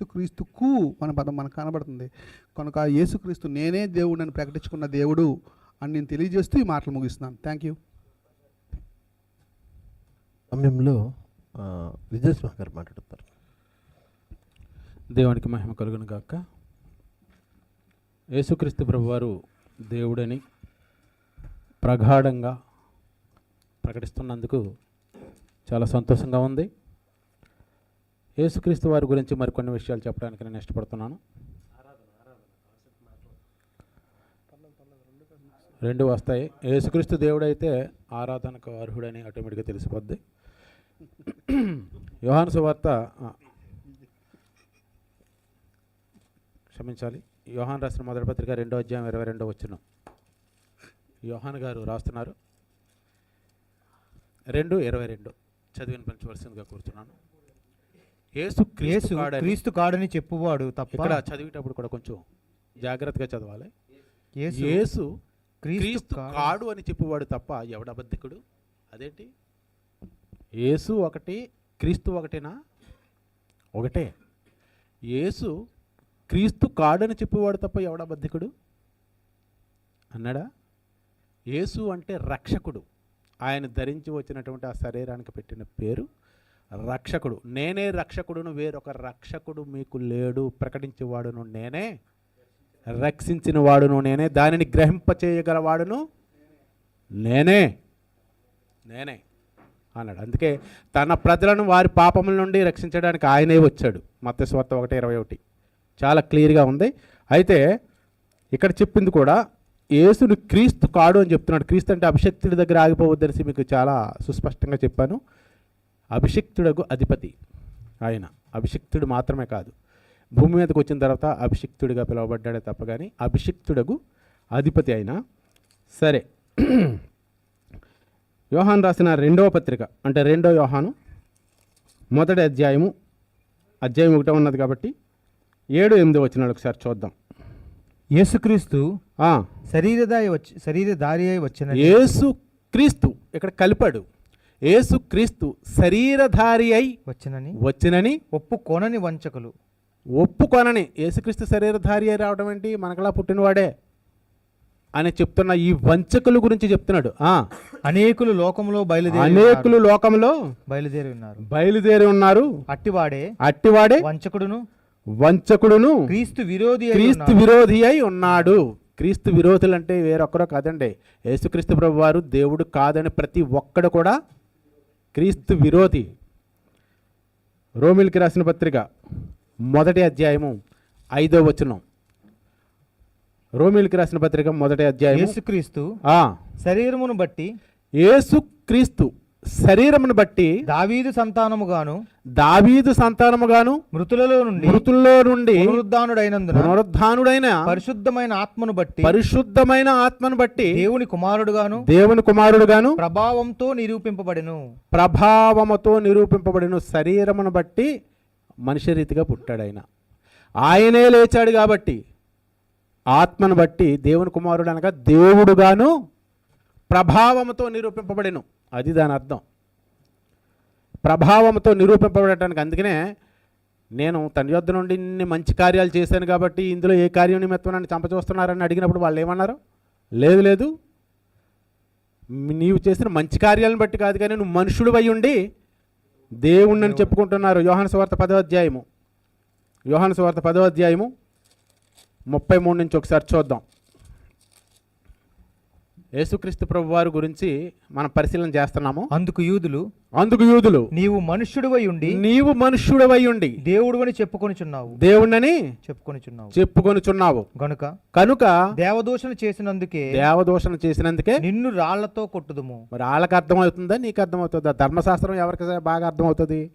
యేసుక్రీస్తుకు మన పదం మనకు కనబడుతుంది. కనుక ఆ యేసుక్రీస్తు నేనే దేవుడు అని ప్రకటించుకున్న దేవుడు అని నేను తెలియజేస్తూ ఈ మాటలు ముగిస్తున్నాను. థ్యాంక్ యూ సమయంలో ఆ, విజయసింహ గారు మాట్లాడతారు. దేవునికి మహిమ కలుగును గాక. యేసుక్రీస్తు ప్రభువారు దేవుడని ప్రగాఢంగా ప్రకటిస్తున్నందుకు చాలా సంతోషంగా ఉంది. యేసుక్రీస్తు వారి గురించి మరికొన్ని విషయాలు చెప్పడానికి నేను ఇష్టపడుతున్నాను. రెండు వస్తాయి. యేసుక్రీస్తు దేవుడైతే ఆరాధనకు అర్హుడని ఆటోమేటిక్గా తెలిసిపోద్ది. యోహాను సువార్త క్షమించాలి. యోహాన్ రాసిన మొదటి పత్రిక రెండో అధ్యాయం ఇరవై రెండో వచ్చిన. యోహాన్ గారు రాస్తున్నారు. రెండు ఇరవై రెండు. చదివిన పంచవలసిందిగా కూర్చున్నాను. యేసు యేసు క్రీస్తు కాడని- క్రీస్తు కాడని చెప్పువాడు తప్ప ఇక్కడ చదివేటప్పుడు కూడా కొంచెం జాగ్రత్తగా చదవాలి. యేసు క్రీస్తు కాడు అని చెప్పువాడు తప్ప ఎవడబద్ధికుడు? అదేంటి? యేసు ఒకటి క్రీస్తు ఒకటేనా? ఒకటే. యేసు క్రీస్తు కాడని చెప్పేవాడు తప్ప ఎవడబద్ధికుడు? అన్నాడా? యేసు అంటే రక్షకుడు. ఆయన ధరించి వచ్చినటువంటి ఆ శరీరానికి పెట్టిన పేరు రక్షకుడు. నేనే రక్షకుడును వేరొక రక్షకుడు మీకు లేడు. ప్రకటించేవాడును నేనే. రక్షించిన వాడును నేనే. దానిని గ్రహింపచేయగలవాడును నేనే. నేనే అన్నాడు. అందుకే తన ప్రజలను వారి పాపముల నుండి రక్షించడానికి ఆయనే వచ్చాడు. మత్స్వార్త ఒకటి ఇరవై ఒకటి. చాలా క్లియర్గా ఉంది. అయితే ఇక్కడ చెప్పింది కూడా యేసును క్రీస్తు కాడు అని చెప్తున్నాడు. క్రీస్తు అంటే అభిషక్తుడి దగ్గర ఆగిపోవద్దనేసి మీకు చాలా సుస్పష్టంగా చెప్పాను. అభిషిక్తుడకు అధిపతి ఆయన. అభిషిక్తుడు మాత్రమే కాదు. భూమి మీదకి వచ్చిన తర్వాత అభిషిక్తుడిగా పిలువబడ్డాడే తప్ప కానీ అభిషిక్తుడకు అధిపతి అయిన సరే. యోహాన్ రాసిన రెండవ పత్రిక అంటే రెండో యోహాను మొదటి అధ్యాయము అధ్యాయం ఒకటే ఉన్నది కాబట్టి ఏడు ఎనిమిది వచ్చినాడు ఒకసారి చూద్దాం. యేసుక్రీస్తు ఆ, శరీరదారి వచ్చి శరీరధారి అయి వచ్చిన యేసు క్రీస్తు ఇక్కడ కలిపాడు. యేసు క్రీస్తు శరీరధారి అయి వచ్చినని వచ్చినని ఒప్పు కొనని వంచకులు. ఒప్పుకొనని యేసుక్రీస్తు శరీరధారి అయి రావడం ఏంటి? మనకలా పుట్టినవాడే అని చెప్తున్న ఈ వంచకుల గురించి చెప్తున్నాడు. ఆ. అనేకులు లోకంలో బయలుదేరి అనేకులు లోకంలో. బయలుదేరి ఉన్నారు. బయలుదేరి ఉన్నారు. అట్టివాడే అట్టివాడే వంచకుడును వంచకుడును క్రీస్తు విరోధి క్రీస్తు. విరోధి అయి ఉన్నాడు. క్రీస్తు విరోధులు అంటే వేరొక్కరో కాదండి. యేసుక్రీస్తు ప్రభు వారు దేవుడు కాదని ప్రతి ఒక్కడు కూడా క్రీస్తు విరోధి. రోమిల్కి రాసిన పత్రిక మొదటి అధ్యాయము ఐదో వచనం. రోమిల్కి రాసిన పత్రిక మొదటి అధ్యాయము యేసుక్రీస్తు శరీరమును బట్టి యేసు క్రీస్తు శరీరమును బట్టి దావీదు సంతానముగాను దావీదు సంతానముగాను మృతులలో నుండి మృతుల్లో నుండి పునరుద్ధానుడైనందున పునరుద్ధానుడైన పరిశుద్ధమైన ఆత్మను బట్టి పరిశుద్ధమైన ఆత్మను బట్టి దేవుని కుమారుడుగాను దేవుని కుమారుడుగాను ప్రభావంతో నిరూపింపబడెను. ప్రభావముతో నిరూపింపబడిన. శరీరమును బట్టి మనిషి రీతిగా పుట్టాడు ఆయన ఆయనే లేచాడు కాబట్టి ఆత్మను బట్టి దేవుని కుమారుడు అనగా దేవుడుగాను ప్రభావముతో నిరూపింపబడిను. అది దాని అర్థం. ప్రభావంతో నిరూపింపబడటానికి అందుకనే నేను తండ్రి యొద్ద నుండి ఇన్ని మంచి కార్యాలు చేశాను కాబట్టి ఇందులో ఏ కార్యం నిమిత్తం నన్ను చంపచూస్తున్నారని అడిగినప్పుడు వాళ్ళు ఏమన్నారు? లేదు లేదు. నీవు చేసిన మంచి కార్యాలను బట్టి కాదు కానీ నువ్వు మనుషుడు అయి ఉండి దేవుణ్ణని చెప్పుకుంటున్నారు. యోహాను సువార్త పదో అధ్యాయము. యోహాను సువార్త పదో అధ్యాయము ముప్పై మూడు నుంచి ఒకసారి చూద్దాం. యేసుక్రీస్తు ప్రభు వారి గురించి మనం పరిశీలన చేస్తున్నాము. అందుకు యూదులు అందుకు యూదులు నీవు మనుష్యుడివై ఉండి నీవు మనుష్యుడవై ఉండి దేవుడు అని చెప్పుకొనిచున్నావు దేవుణ్ణని చెప్పుకొనిచున్నావు చెప్పుకొనుచున్నావు గనుక కనుక దేవదూషణ చేసినందుకే దేవదోషణ చేసినందుకే నిన్ను రాళ్ళతో కొట్టుదుము. మరి వాళ్ళకి అర్థమవుతుందా? నీకు అర్థమవుతుందా? ధర్మశాస్త్రం ఎవరికి బాగా అర్థమవుతుంది?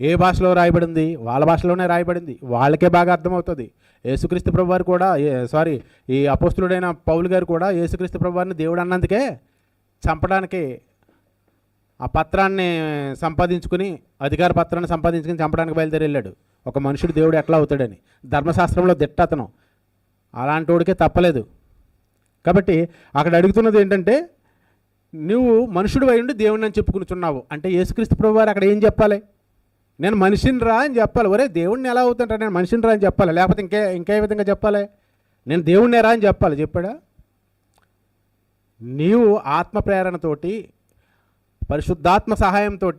ఏ భాషలో రాయబడింది? వాళ్ళ భాషలోనే రాయబడింది. వాళ్ళకే బాగా అర్థమవుతుంది. యేసుక్రీస్తు ప్రభు వారు కూడా సారీ ఈ అపోస్తుడైన పౌలు గారు కూడా యేసుక్రీస్తు ప్రభు వారిని దేవుడు అన్నందుకే చంపడానికి ఆ పత్రాన్ని సంపాదించుకుని అధికార పత్రాన్ని సంపాదించుకుని చంపడానికి బయలుదేరి వెళ్ళాడు. ఒక మనుషుడు దేవుడు ఎట్లా అవుతాడని. ధర్మశాస్త్రంలో దిట్ట అతను. అలాంటి వాడికే తప్పలేదు. కాబట్టి అక్కడ అడుగుతున్నది ఏంటంటే నువ్వు మనుషుడు అయి ఉండి దేవుడిని అని చెప్పుకునిచున్నావు. అంటే యేసుక్రీస్తు ప్రభు వారు అక్కడ ఏం చెప్పాలి? నేను మనిషిని రా అని చెప్పాలి. ఒరే దేవుడిని ఎలా అవుతుంటా నేను మనిషిని రా అని చెప్పాలి. లేకపోతే ఇంకే ఇంకే విధంగా చెప్పాలి? నేను దేవుణ్ణి రా అని చెప్పాలి. చెప్పాడా? నీవు ఆత్మ ప్రేరణతోటి పరిశుద్ధాత్మ సహాయంతో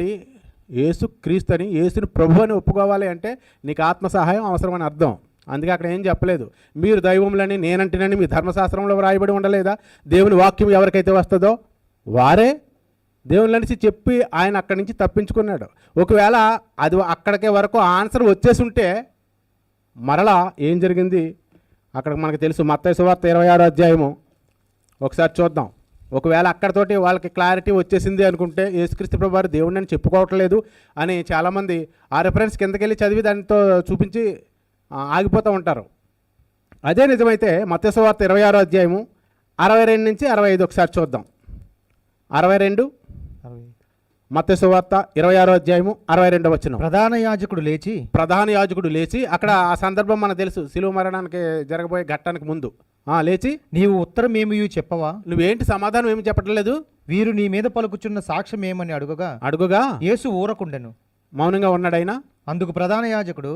యేసు క్రీస్తుని యేసుని ప్రభు అని ఒప్పుకోవాలి అంటే నీకు ఆత్మ సహాయం అవసరమని అర్థం. అందుకే అక్కడ ఏం చెప్పలేదు. మీరు దైవములని నేనంటేనని మీ ధర్మశాస్త్రంలో వ్రాయబడి ఉండలేదా? దేవుని వాక్యం ఎవరికైతే వస్తుందో? వారే. దేవుని అనేసి చెప్పి ఆయన అక్కడి నుంచి తప్పించుకున్నాడు. ఒకవేళ అది అక్కడికే వరకు ఆన్సర్ వచ్చేసి ఉంటే మరలా ఏం జరిగింది? అక్కడ మనకు తెలుసు మత్త సువార్త ఇరవై ఆరో అధ్యాయము. ఒకసారి చూద్దాం. ఒకవేళ అక్కడతోటి వాళ్ళకి క్లారిటీ వచ్చేసింది అనుకుంటే యేసుక్రీస్తు ప్రభు వారు దేవుడిని అని చెప్పుకోవట్లేదు అని చాలామంది ఆ రెఫరెన్స్ కిందకెళ్ళి చదివి దానితో చూపించి ఆగిపోతూ ఉంటారు. అదే నిజమైతే మత్స్యవార్త ఇరవై ఆరో అధ్యాయము అరవై రెండు నుంచి అరవై ఐదు ఒకసారి చూద్దాం. అరవై రెండు మత్స్యవార్త ఇరవై ఆరో అధ్యాయము అరవై రెండో వచ్చిన ప్రధాన యాజకుడు లేచి ప్రధాన యాజకుడు లేచి అక్కడ ఆ సందర్భం మనకు తెలుసు. శిలువ మరణానికి జరగబోయే ఘట్టానికి ముందు. ఆ, లేచి నీవు ఉత్తరం ఏమియు చెప్పవా? నువ్వేంటి సమాధానం ఏమి చెప్పట్లేదు వీరు నీ మీద పలుకుచున్న సాక్ష్యం ఏమని అడుగగా? అడుగుగా యేసు ఊరకుండెను. మౌనంగా ఉన్నాడైనా? అందుకు ప్రధాన యాజకుడు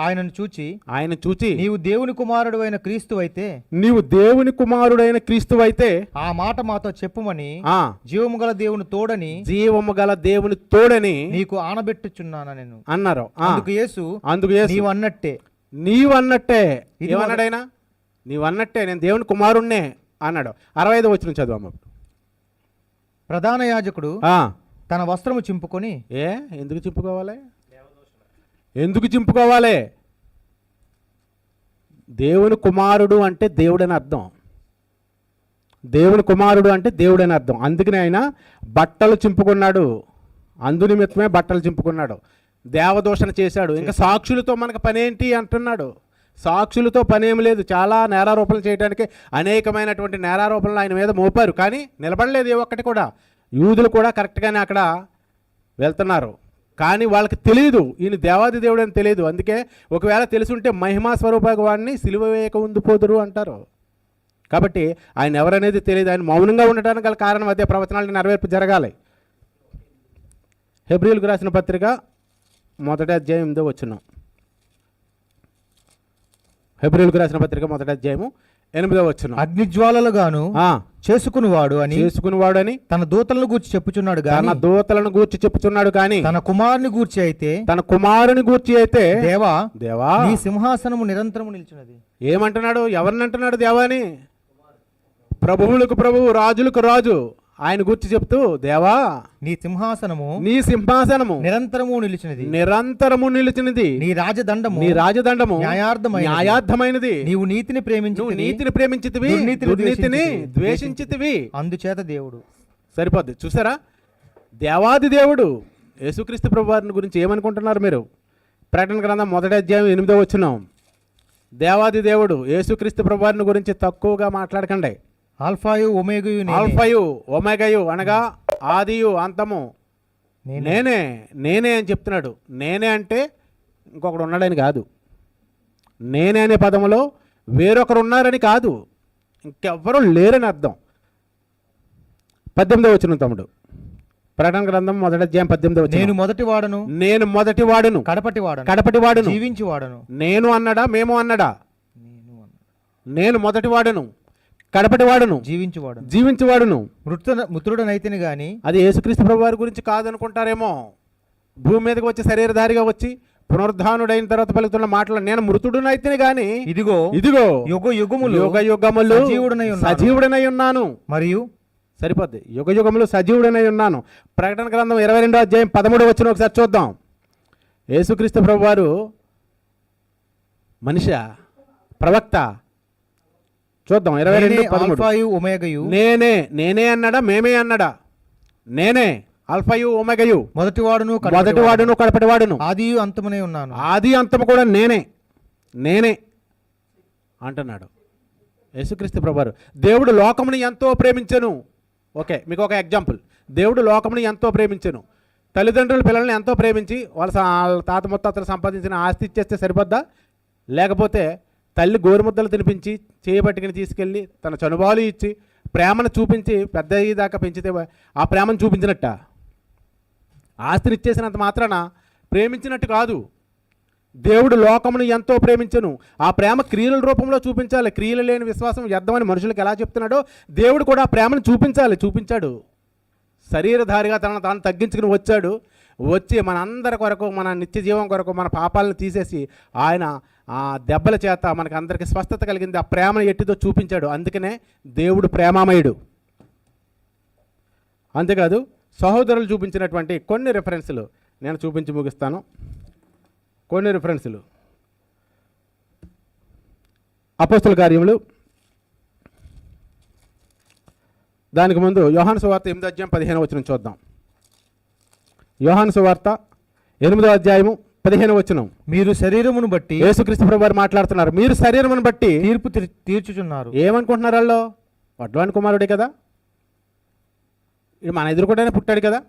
ఆయనను చూచి ఆయన చూచి నీవు దేవుని కుమారుడు అయిన క్రీస్తు అయితే నీవు దేవుని కుమారుడైన క్రీస్తువైతే ఆ మాట మాతో చెప్పుమని ఆ. జీవము గల దేవుని తోడని జీవము గల దేవుని తోడని నీకు ఆనబెట్టుచున్నాను నేను. అన్నారు. అందుకు యేసు అందుకు యేసు, నీవు అన్నట్టే. నీవు అన్నట్టే ఏమన్నాడైనా నీవు అన్నట్టే నేను దేవుని కుమారుణ్ణే అన్నాడు. అరవై ఐదు వచ్చిన చదువు ప్రధాన యాజకుడు ఆ. తన వస్త్రము చింపుకొని ఏ? ఎందుకు చింపుకోవాలి? ఎందుకు చింపుకోవాలి? దేవుని కుమారుడు అంటే దేవుడని అర్థం. దేవుని కుమారుడు అంటే దేవుడని అర్థం. అందుకని ఆయన బట్టలు చింపుకున్నాడు. అందునిమిత్తమే బట్టలు చింపుకున్నాడు. దేవదూషణ చేశాడు. ఇంకా సాక్షులతో మనకు పనేంటి అంటున్నాడు. సాక్షులతో పనేం లేదు. చాలా నేరారోపణలు చేయడానికి అనేకమైనటువంటి నేరారోపణలు ఆయన మీద మోపారు. కానీ నిలబడలేదు ఏ ఒక్కటి కూడా. యూదులు కూడా కరెక్ట్గానే అక్కడ వెళ్తున్నారు. కానీ వాళ్ళకి తెలియదు ఈయన దేవాది దేవుడు అని తెలియదు అందుకే ఒకవేళ తెలుసుంటే మహిమా స్వరూపవాడిని సిలువ వేయక ఉండిపోదురు అంటారు. కాబట్టి ఆయన ఎవరనేది తెలియదు ఆయన మౌనంగా ఉండటానికి గల కారణం అదే. ప్రవచనాలు నెరవేర్పు జరగాలి. హెబ్రిల్కు రాసిన పత్రిక మొదటి అధ్యాయం ఎనిమిదో వచ్చినాం హెబ్రిల్కు రాసిన పత్రిక మొదటి అధ్యాయము ఎనిమిదో వచ్చున్నాం అగ్నిజ్వాలలుగాను ఆ, చేసుకునివాడు అని చేసుకునివాడని తన దూతలను గూర్చి చెప్పుచున్నాడు తన గాని దూతలను గూర్చి చెప్పుచున్నాడు కానీ తన కుమారుని గూర్చి అయితే తన కుమారుని గూర్చి అయితే దేవా దేవా నీ సింహాసనము నిరంతరము నిలిచినది. ఏమంటున్నాడు? ఎవరిని అంటున్నాడు దేవాని ప్రభువులకు ప్రభువు రాజులకు రాజు. ఆయన గుర్చి చెప్తూ దేవా నీ సింహాసనము నీ సింహాసనము నిరంతరము నిలిచినది. నిరంతరము నిలిచినది. నీ రాజదండము నీ రాజదండము న్యాయార్థమైనది. న్యాయార్థమైనది. నీవు నీతిని ప్రేమించు నీతిని ప్రేమించితివి. ద్వేషించితివి. ద్వేషించితివి. అందుచేత దేవుడు. సరిపోద్ది. చూసారా? దేవాది దేవుడు యేసుక్రీస్తు ప్రభు వారిని గురించి ఏమనుకుంటున్నారు మీరు? ప్రకటన గ్రంథం మొదటి అధ్యాయం ఎనిమిదో వచ్చినాం దేవాది దేవుడు యేసుక్రీస్తు ప్రభు వారిని గురించి తక్కువగా మాట్లాడకండి. ఆల్ఫాయు ఒమేగయు. ఆల్ఫయు ఒమేగయు అనగా ఆదియు అంతము. నేనే. నేనే అని చెప్తున్నాడు. నేనే అంటే ఇంకొకడు ఉన్నాడని కాదు. నేనే అనే పదములో వేరొకరు ఉన్నారని కాదు. ఇంకెవ్వరూ లేరని అర్థం. పద్దెనిమిదో వచ్చిన తమ్ముడు. ప్రకటన గ్రంథం మొదటి అధ్యాయం పద్దెనిమిదో నేను మొదటి వాడను. నేను మొదటి వాడును. కడపటి వాడను. కడపటి వాడును. జీవించి వాడను. నేను అన్నడా మేము అన్నడా. నేను మొదటి వాడును. కడపటి వాడును జీవించి వాడను జీవించేవాడును. మృత మృతుడనైతేనే గాని అది యేసుక్రీస్తు ప్రభు వారి గురించి కాదనుకుంటారేమో. భూమి మీదకి వచ్చి శరీరధారిగా వచ్చి పునరుద్ధానుడైన తర్వాత పలుకుతున్న మాటలు నేను మృతుడునైతేనే గాని ఇదిగో ఇదిగో యుగ యుగములు యుగ యుగములు. సజీవుడనై ఉన్నాను. మరియు? సరిపోద్ది. యుగ యుగములు సజీవుడనై ఉన్నాను. ప్రకటన గ్రంథం ఇరవై రెండో అధ్యాయం పదమూడు వచ్చిన ఒకసారి చూద్దాం. యేసుక్రీస్తు ప్రభు వారు మనిషి ప్రవక్త చూద్దాం ఇరవై రెండు పదమూడు. ఒమేగయు నేనే నేనే అన్నాడా మేమే అన్నాడా? నేనే అల్ఫయు ఒమెగయు మొదటి వాడును మొదటి వాడును. కడపటి వాడును. ఆదియు అంతమునే ఉన్నాను. ఆది అంతము కూడా నేనే నేనే అంటున్నాడు. యేసుక్రీస్తు ప్రభువారు. దేవుడు లోకముని ఎంతో ప్రేమించెను. ఓకే మీకు ఒక ఎగ్జాంపుల్. దేవుడు లోకముని ఎంతో ప్రేమించెను. తల్లిదండ్రులు పిల్లల్ని ఎంతో ప్రేమించి వాళ్ళ వాళ్ళ తాత ముత్తాతలు సంపాదించిన ఆస్తి ఇచ్చేస్తే సరిపోద్దా? లేకపోతే తల్లి గోరుముద్దలు తినిపించి చేయబట్టుకుని తీసుకెళ్ళి తన చనుబాలు ఇచ్చి ప్రేమను చూపించి పెద్ద అయ్యేదాకా పెంచితే ఆ ప్రేమను చూపించినట్ట. ఆస్తిని ఇచ్చేసినంత మాత్రాన ప్రేమించినట్టు కాదు. దేవుడు లోకమును ఎంతో ప్రేమించను. ఆ ప్రేమ క్రియల రూపంలో చూపించాలి. క్రియలు లేని విశ్వాసం వ్యర్థమని మనుషులకు ఎలా చెప్తున్నాడో దేవుడు కూడా ఆ ప్రేమను చూపించాలి. చూపించాడు. శరీరధారిగా తనను తాను తగ్గించుకుని వచ్చాడు. వచ్చి మన అందరి కొరకు మన నిత్య జీవం కొరకు మన పాపాలను తీసేసి ఆయన ఆ దెబ్బల చేత మనకు అందరికి స్వస్థత కలిగింది. ఆ ప్రేమను ఎట్టిదో చూపించాడు. అందుకనే దేవుడు ప్రేమామయుడు. అంతేకాదు సహోదరులు చూపించినటువంటి కొన్ని రిఫరెన్సులు నేను చూపించి ముగిస్తాను. కొన్ని రిఫరెన్సులు అపోస్తుల కార్యములు. దానికి ముందు యోహాను సువార్త ఎనిమిదో అధ్యాయం పదిహేను వచ్చిన చూద్దాం. యోహాను సువార్త ఎనిమిదో అధ్యాయము పదిహేను వచ్చిన మీరు శరీరమును బట్టి యేసుక్రీస్తు ప్రభు వారు మాట్లాడుతున్నారు. మీరు శరీరమును బట్టి తీర్పు తీర్- తీర్చుచున్నారు. ఏమనుకుంటున్నారు వాళ్ళు వడ్వాని కుమారుడే కదా? ఇది మన ఎదురుకుంటేనే పుట్టాడు కదా?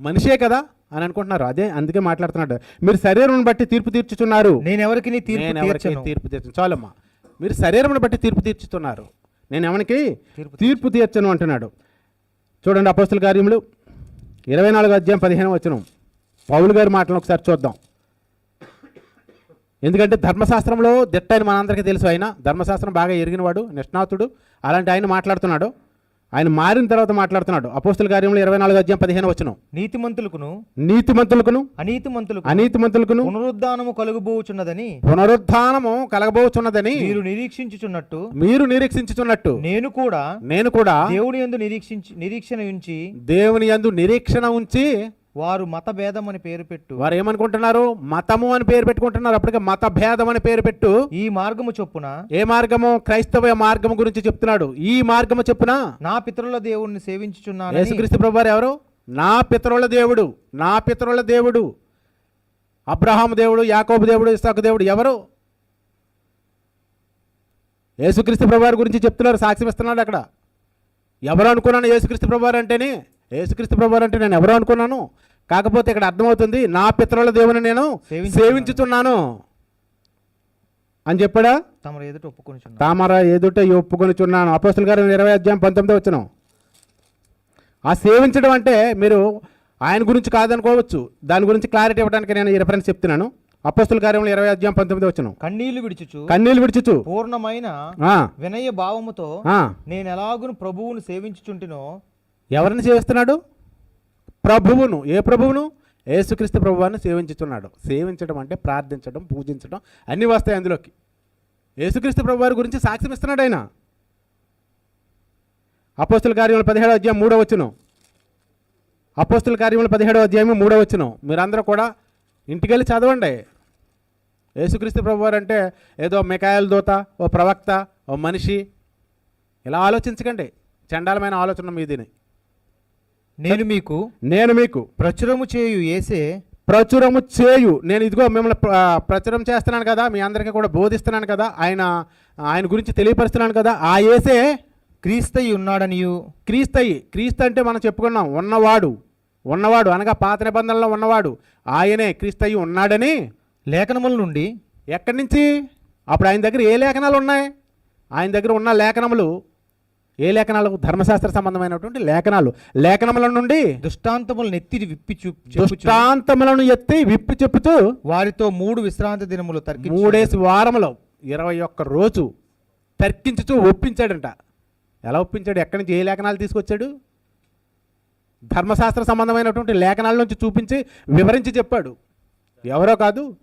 మనిషే కదా? అని అనుకుంటున్నారు. అదే అందుకే మాట్లాడుతున్నాడు. మీరు శరీరం బట్టి తీర్పు తీర్చుచున్నారు. నేను ఎవరికి తీర్పు తీర్పు తీర్చను. చాలమ్మా. మీరు శరీరం బట్టి తీర్పు తీర్చుతున్నారు. నేను ఎవరికి తీర్పు తీర్పు తీర్చను అంటున్నాడు. చూడండి అపోస్తుల కార్యములు. ఇరవై నాలుగు అధ్యాయం పదిహేను వచనం. పౌలు గారి మాటలను ఒకసారి చూద్దాం. ఎందుకంటే ధర్మశాస్త్రంలో దిట్ట అని మనందరికీ తెలుసు. ఆయన ధర్మశాస్త్రం బాగా ఎరిగినవాడు నిష్ణాతుడు. అలాంటి ఆయన మాట్లాడుతున్నాడు. ఆయన మారిన తర్వాత మాట్లాడుతున్నాడు. అపోస్తుల కార్యంలో ఇరవై నాలుగు అధ్యాయం పదిహేను వచనం. నీతిమంతులకును నీతిమంతులకును అనీతిమంతులకు అనీతిమంతులకును పునరుద్ధానము కలుగుబోచున్నదని పునరుద్ధానము కలగబోచున్నదని మీరు నిరీక్షించుచున్నట్టు మీరు నిరీక్షించుచున్నట్టు నేను కూడా నేను కూడా దేవుని యందు నిరీక్షించి నిరీక్షణ ఉంచి దేవుని యందు నిరీక్షణ ఉంచి వారు మత భేదం అని పేరు పెట్టు. వారు ఏమనుకుంటున్నారు? మతము అని పేరు పెట్టుకుంటున్నారు. అప్పటికే మత భేదం అని పేరు పెట్టు. ఈ మార్గము చొప్పున ఏ మార్గము? క్రైస్తవ మార్గము గురించి చెప్తున్నాడు. ఈ మార్గము చెప్పున నా పితరుల దేవుణ్ణి సేవించుచున్నానని యేసుక్రీస్తు ప్రభు వారు ఎవరు? నా పితరుల దేవుడు. నా పితరుల దేవుడు. అబ్రహాము దేవుడు యాకోబు దేవుడు ఇసాకు దేవుడు ఎవరు? యేసుక్రీస్తు ప్రభు వారి గురించి చెప్తున్నారు. సాక్ష్యం ఇస్తున్నాడు అక్కడ. ఎవరు అనుకున్నాను యేసుక్రీస్తు ప్రభు వారు అంటేనే? యేసుక్రీస్తు ప్రభు వారు అంటే నేను ఎవరు అనుకున్నాను? కాకపోతే ఇక్కడ అర్థమవుతుంది నా పితరుల దేవుని నేను. సేవించుతున్నాను. అని చెప్పాడా? తమరు ఎదుట ఒప్పుకొనిచున్నారు తామర ఎదుట ఒప్పుకొనిచున్నాను అపోస్తుల గారు ఇరవై అధ్యాయం పంతొమ్మిది వచ్చిన ఆ సేవించడం అంటే మీరు ఆయన గురించి కాదనుకోవచ్చు. దాని గురించి క్లారిటీ ఇవ్వడానికి నేను ఈ రిఫరెన్స్ చెప్తున్నాను. అపోస్తుల కార్యంలో ఇరవై అధ్యాయం పంతొమ్మిది వచ్చిన కన్నీళ్ళు విడిచుచు కన్నీళ్ళు విడిచుచు. పూర్ణమైన వినయ భావముతో నేను ఎలాగును ప్రభువును సేవించుచుంటినో ఎవరిని సేవిస్తున్నాడు? ప్రభువును ఏ ప్రభువును? యేసుక్రీస్తు ప్రభువాన్ని సేవించుతున్నాడు సేవించడం అంటే ప్రార్థించడం పూజించడం అన్నీ వస్తాయి అందులోకి. యేసుక్రీస్తు ప్రభు వారి గురించి సాక్ష్యం ఇస్తున్నాడు ఆయన. అపోస్తుల కార్యములు పదిహేడో అధ్యాయం మూడో వచ్చును అపోస్తుల కార్యములు పదిహేడో అధ్యాయం మూడో వచ్చును మీరందరూ కూడా ఇంటికెళ్ళి చదవండి. యేసుక్రీస్తు ప్రభు వారు అంటే ఏదో మెకాయల దూత ఓ ప్రవక్త ఓ మనిషి. ఇలా ఆలోచించకండి. చండాలమైన ఆలోచన మీదిని నేను మీకు నేను మీకు ప్రచురము చేయు ఏసే ప్రచురము చేయు. నేను ఇదిగో మిమ్మల్ని ప్ర- ప్రచురం చేస్తున్నాను కదా మీ అందరికీ కూడా బోధిస్తున్నాను కదా ఆయన ఆయన గురించి తెలియపరుస్తున్నాను కదా. ఆ ఏసే క్రీస్తయి ఉన్నాడనియు. క్రీస్తయి. క్రీస్తు అంటే మనం చెప్పుకున్నాం ఉన్నవాడు. ఉన్నవాడు అనగా పాత నిబంధనలో ఉన్నవాడు. ఆయనే క్రీస్తయి ఉన్నాడని లేఖనముల నుండి ఎక్కడి నుంచి? అప్పుడు ఆయన దగ్గర ఏ లేఖనాలు ఉన్నాయి? ఆయన దగ్గర ఉన్న లేఖనములు ఏ లేఖనాలు ధర్మశాస్త్ర సంబంధమైనటువంటి లేఖనాలు? లేఖనముల నుండి దృష్టాంతములు నెత్తి విప్పి దృష్టాంతములను ఎత్తి విప్పి చెప్పుతూ వారితో మూడు విశ్రాంతి దినములు తర్కి మూడేసి వారములో ఇరవై ఒక్క రోజు తర్కించుతూ ఒప్పించాడంట. ఎలా ఒప్పించాడు? ఎక్కడి నుంచి ఏ లేఖనాలు తీసుకొచ్చాడు? ధర్మశాస్త్ర సంబంధమైనటువంటి లేఖనాల నుంచి చూపించి వివరించి చెప్పాడు. ఎవరో కాదు.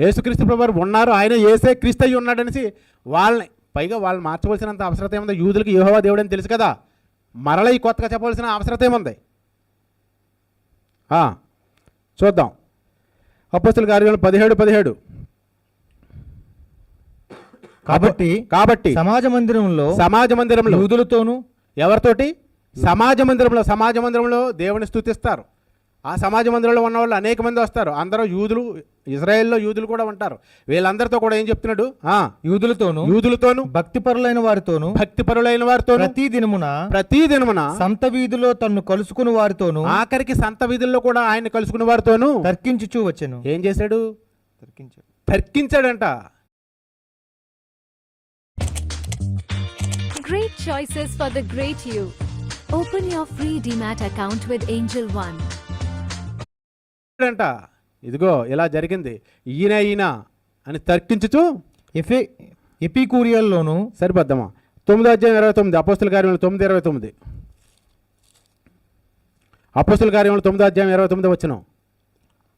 యేసుక్రీస్తు ప్రభు ఉన్నారు. ఆయన ఏసే క్రీస్తు అయి ఉన్నాడనేసి వాళ్ళని పైగా వాళ్ళని మార్చవలసినంత అవసరత ఏముంది? యూదులకు యెహోవా దేవుడు అని తెలుసు కదా. మరల ఈ కొత్తగా చెప్పవలసిన అవసరత ఏముంది? చూద్దాం. అప్పస్తుల కార్యాలు పదిహేడు పదిహేడు. కాబట్టి కాబట్టి సమాజ మందిరంలో సమాజ మందిరంలో యూదులతోనూ ఎవరితోటి? సమాజ మందిరంలో సమాజ మందిరంలో దేవుని స్తుతిస్తారు ఆ సమాజ మందిరంలో ఉన్న వాళ్ళు అనేక మంది వస్తారు. అందరూ యూదులు ఇజ్రాయెల్లో యూదులు కూడా ఉంటారు. వీళ్ళందరితో కూడా ఏం చెప్తున్నాడు? ఆ యూదులతోనూ యూదులతోను భక్తిపరులైన వారితోనూ భక్తిపరులైన వారితో ప్రతి దినమున ప్రతి దినమున సంత వీధిలో తన్ను కలుసుకుని వారితోనూ ఆఖరికి సంత వీధుల్లో కూడా ఆయన కలుసుకున్న వారితోను తర్కించుచూ వచ్చెను. ఏం చేశాడు? తర్కించాడు. తర్కించాడంట. Great choices for the great you. Open your free DMAT account with Angel One. అంట ఇదిగో ఇలా జరిగింది. ఈయన ఈయన అని తర్కించుచు ఎఫే ఎపికూరియల్లోను సరిపోద్దమ్మా. తొమ్మిదో అధ్యాయం ఇరవై తొమ్మిది. అపోస్తుల కార్యములు తొమ్మిది ఇరవై తొమ్మిది. అపోస్తుల కార్యములు తొమ్మిదో అధ్యాయం ఇరవై తొమ్మిది వచ్చిన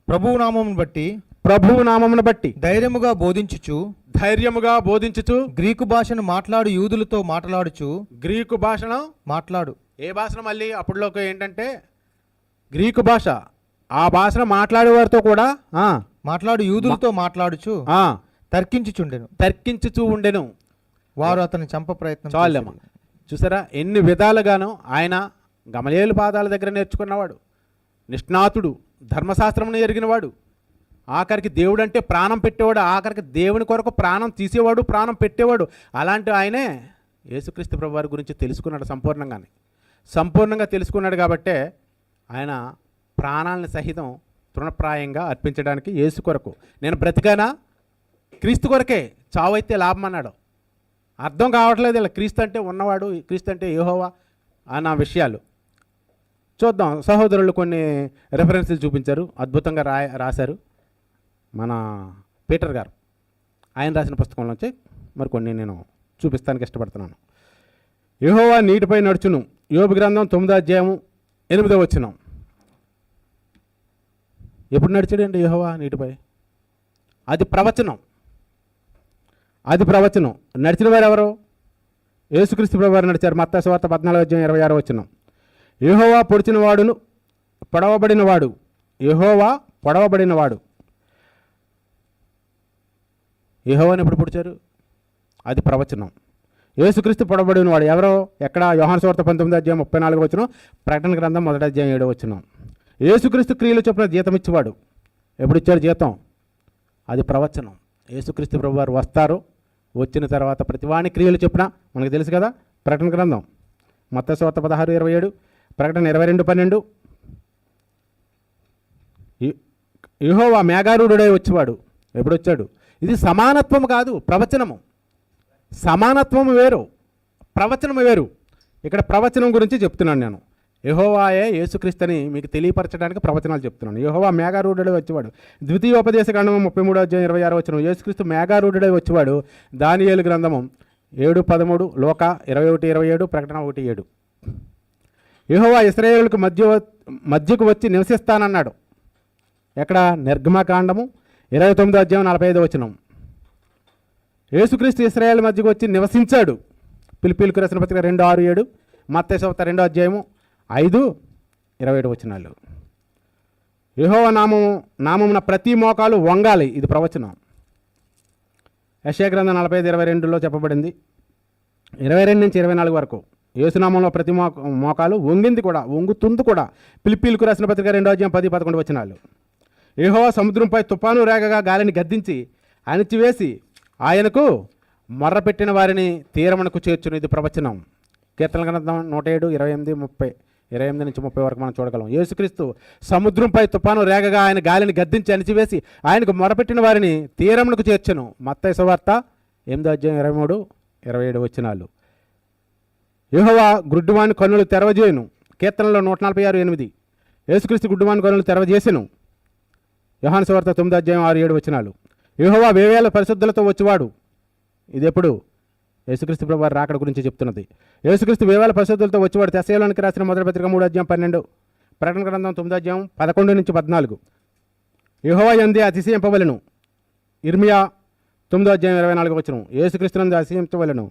ప్రభువు నామమును బట్టి ప్రభువు నామమును బట్టి ధైర్యముగా బోధించుచు ధైర్యముగా బోధించుచు గ్రీకు భాషను మాట్లాడు యూదులతో మాట్లాడుచు గ్రీకు భాషను మాట్లాడు. ఏ భాషను మళ్ళీ అప్పటిలోకి ఏంటంటే గ్రీకు భాష ఆ భాషను మాట్లాడేవారితో కూడా మాట్లాడు యూదులతో మాట్లాడుచు తర్కించుచుండెను. తర్కించుచూ ఉండెను. వారు అతని చంప ప్రయత్నం చాలేమ్మా. చేసిరి. చూసారా? ఎన్ని విధాలుగాను ఆయన గమలేలు పాదాల దగ్గర నేర్చుకున్నవాడు. నిష్ణాతుడు ధర్మశాస్త్రమును ఎరిగినవాడు. ఆఖరికి దేవుడు అంటే ప్రాణం పెట్టేవాడు. ఆఖరికి దేవుని కొరకు ప్రాణం తీసేవాడు ప్రాణం పెట్టేవాడు. అలాంటి ఆయనే యేసుక్రీస్తు ప్రభు వారి గురించి తెలుసుకున్నాడు సంపూర్ణంగానే. సంపూర్ణంగా తెలుసుకున్నాడు కాబట్టే ఆయన ప్రాణాలను సహితం తృణప్రాయంగా అర్పించడానికి యేసు కొరకు. నేను బ్రతికానా? క్రీస్తు కొరకే చావైతే లాభం అన్నాడు. అర్థం కావట్లేదు ఇలా క్రీస్తు అంటే ఉన్నవాడు క్రీస్తు అంటే ఏహోవా అన్న విషయాలు. చూద్దాం. సహోదరులు కొన్ని రెఫరెన్స్లు చూపించారు. అద్భుతంగా రా రాశారు మన పీటర్ గారు. ఆయన రాసిన పుస్తకంలోంచి మరి కొన్ని నేను చూపిస్తానికి ఇష్టపడుతున్నాను. యహోవా నీటిపై నడుచును. యోగ గ్రంథం తొమ్మిదో అధ్యాయం ఎనిమిదో వచ్చినాం ఎప్పుడు నడిచాడండి యహోవా నీటిపై? అది ప్రవచనం. అది ప్రవచనం. నడిచిన వారు ఎవరు యేసుక్రీస్తు ప్రభువారు నడిచారు. మత్త శువార్త పద్నాలుగు అధ్యాయం ఇరవై ఆరు వచ్చిన యహోవా పొడిచిన వాడును పొడవబడిన వాడు. యహోవా పొడవబడిన వాడు. యహోవాని ఎప్పుడు పొడిచారు? అది ప్రవచనం. యేసుక్రీస్తు పొడవబడిన వాడు ఎవరో? ఎక్కడ? యోహాన్ సువార్త పంతొమ్మిది అధ్యాయం ముప్పై నాలుగు వచ్చిన ప్రకటన గ్రంథం మొదటి అధ్యాయం ఏడో వచ్చినాం యేసుక్రీస్తు క్రియలు చెప్పిన జీతం ఇచ్చేవాడు. ఎప్పుడు ఇచ్చాడు జీతం? అది ప్రవచనం. యేసుక్రీస్తు ప్రభు వారు వస్తారు. వచ్చిన తర్వాత ప్రతివాణి క్రియలు చెప్పిన మనకు తెలుసు కదా ప్రకటన గ్రంథం. మత శోత పదహారు ఇరవై ఏడు. ప్రకటన ఇరవై రెండు పన్నెండు. యుహోవా మేఘారూఢుడై వచ్చేవాడు. ఎప్పుడు వచ్చాడు? ఇది సమానత్వం కాదు ప్రవచనము. సమానత్వము వేరు ప్రవచనము వేరు. ఇక్కడ ప్రవచనం గురించి చెప్తున్నాను నేను. యహోవాయే యేసుక్రీస్తుని మీకు తెలియపరచడానికి ప్రవచనాలు చెప్తున్నాను. యహోవా మేఘారూఢుడై వచ్చేవాడు. ద్వితీయోపదేశ ఖండము ముప్పై మూడో అధ్యాయం ఇరవై ఆరు వచ్చిన యేసుక్రీస్తు మేఘారూఢుడై వచ్చేవాడు. దానియేలు గ్రంథము ఏడు పదమూడు లోక ఇరవై ఒకటి ఇరవై ఏడు ప్రకటన ఒకటి ఏడు. యహోవా ఇస్రాయేలుకు మధ్య మధ్యకు వచ్చి నివసిస్తానన్నాడు. ఎక్కడ? నిర్గమకాండము ఇరవై తొమ్మిదో అధ్యాయం నలభై ఐదో వచనం. యేసుక్రీస్తు ఇస్రాయేల్ మధ్యకు వచ్చి నివసించాడు. పిలిపిలికి రచన పత్రిక రెండు ఆరు ఏడు మత్తేశ్వత రెండో అధ్యాయము ఐదు ఇరవై ఏడు వచనాలు. యహోవ నామము నామమున ప్రతి మోకాలు వంగాలి. ఇది ప్రవచనం. యశయ గ్రంథం నలభై ఐదు ఇరవై రెండులో చెప్పబడింది. ఇరవై రెండు నుంచి ఇరవై నాలుగు వరకు. యేసునామంలో ప్రతి మో మోకాలు వంగింది కూడా వంగుతుంది కూడా. పిలిపిలకు రాసిన పత్రిక రెండో అధ్యాయం పది పదకొండు వచనాలు. యెహోవా సముద్రంపై తుఫాను రేగగా గాలిని గద్దించి అణిచివేసి ఆయనకు మొర్రపెట్టిన వారిని తీరమణకు చేర్చునేది ప్రవచనం. కీర్తన గ్రంథం నూట ఏడు ఇరవై ఎనిమిది ముప్పై. ఇరవై ఎనిమిది నుంచి ముప్పై వరకు మనం చూడగలం. యేసుక్రీస్తు సముద్రంపై తుఫాను రేగగా ఆయన గాలిని గద్దించి అణిచివేసి ఆయనకు మొరపెట్టిన వారిని తీరమునకు చేర్చను. మత్తయి సువార్త ఎనిమిదో అధ్యాయం ఇరవై మూడు ఇరవై ఏడు వచ్చినాలు యెహోవా గుడ్డువాని కన్నులు తెరవజేయను. కీర్తనలో నూట నలభై ఆరు ఎనిమిది. యేసుక్రీస్తు గుడ్డువాని కన్నులు తెరవజేసెను. యోహాను సువార్త తొమ్మిది అధ్యాయం ఆరు ఏడు వచ్చినాలు యెహోవా వేవేల పరిశుద్ధులతో వచ్చేవాడు. ఇది ఎప్పుడు యేసుక్రీస్తు ప్రభు వారి రాకడ గురించి చెప్తున్నది. యేసుక్రీస్తు వేవాల పరిశుద్ధులతో వచ్చేవాడు తెసలోనికి రాసిన మొదటి పత్రిక మూడు అధ్యాయం పన్నెండు. ప్రకటన గ్రంథం తొమ్మిది అధ్యాయం పదకొండు నుంచి పద్నాలుగు. యుహోవా ఎంది అతిశయింపవలను. ఇర్మియా తొమ్మిదో అధ్యాయం ఇరవై నాలుగు వచ్చిన యేసుక్రీస్తునందు అతిశయింపవలను.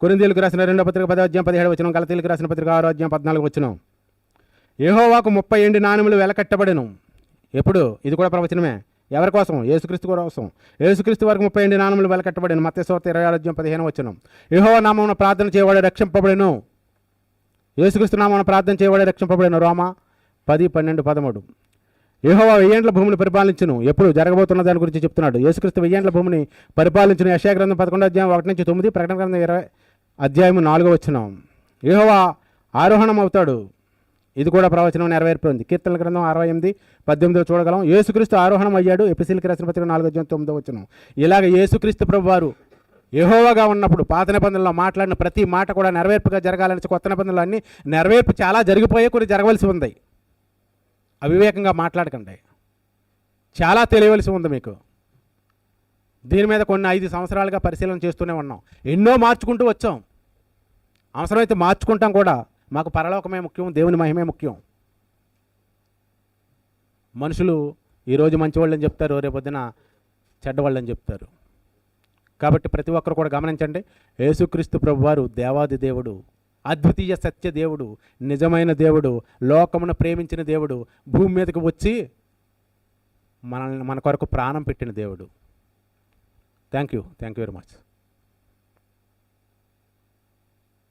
కొరిందీలకు రాసిన రెండో పత్రిక పదో అధ్యాయం పదిహేడు వచ్చిన కలతీలకు రాసిన పత్రిక ఆరో అధ్యాయం పద్నాలుగు వచ్చిన యహోవాకు ముప్పై ఎండి నాణములు వెలకట్టబడెను. ఎప్పుడు? ఇది కూడా ప్రవచనమే. ఎవరి కోసం యేసుక్రీస్తు కోసం యేసుక్రీస్తు వరకు ముప్పై ఎండి నామములు వెలకట్టబడిన మత్స్యవార్త ఇరవై ఆరు పదిహేను వచ్చిన యెహోవా నామమున ప్రార్థన చేయవాడే రక్షింపబడిను. యేసుక్రీస్తు నామమున ప్రార్థన చేయవాడే రక్షింపబడిన. రోమ పది పన్నెండు పదమూడు. యెహోవా వెయ్యేండ్ల భూమిని పరిపాలించను. ఎప్పుడు జరగబోతున్న దాని గురించి చెప్తున్నాడు. యేసుక్రీస్తు వెయ్యేండ్ల భూమిని పరిపాలించిన. యశా గ్రంథం పదకొండు అధ్యాయం ఒకటి నుంచి తొమ్మిది ప్రకటన గ్రంథం ఇరవై అధ్యాయం నాలుగో వచ్చిన యెహోవా ఆరోహణం అవుతాడు ఇది కూడా ప్రవచనం నెరవేర్పింది కీర్తన గ్రంథం అరవై ఎనిమిది పద్దెనిమిదో చూడగలం. యేసుక్రీస్తు ఆరోహణం అయ్యాడు ఎపిసిల్కి రాసిన పత్రిక నాలుగో అధ్యాయం తొమ్మిదో వచ్చిన ఇలాగ యేసుక్రీస్తు ప్రభు వారు యెహోవాగా ఉన్నప్పుడు పాత నిబంధనలో మాట్లాడిన ప్రతి మాట కూడా నెరవేర్పుగా జరగాలని కొత్త నిబంధనలు అన్నీ నెరవేర్పు చాలా జరిగిపోయే కొన్ని జరగవలసి ఉంది. అవివేకంగా మాట్లాడకండి. చాలా తెలియవలసి ఉంది మీకు. దీని మీద కొన్ని ఐదు సంవత్సరాలుగా పరిశీలన చేస్తూనే ఉన్నాం. ఎన్నో మార్చుకుంటూ వచ్చాం. అవసరమైతే మార్చుకుంటాం కూడా. మాకు పరలోకమే ముఖ్యం దేవుని మహిమే ముఖ్యం. మనుషులు ఈరోజు మంచివాళ్ళని చెప్తారు రేపొద్దున చెడ్డవాళ్ళని చెప్తారు. కాబట్టి ప్రతి ఒక్కరు కూడా గమనించండి యేసుక్రీస్తు ప్రభువారు దేవాది దేవుడు అద్వితీయ సత్య దేవుడు నిజమైన దేవుడు లోకమును ప్రేమించిన దేవుడు భూమి మీదకి వచ్చి మనల్ని మన కొరకు ప్రాణం పెట్టిన దేవుడు. Thank you thank you very much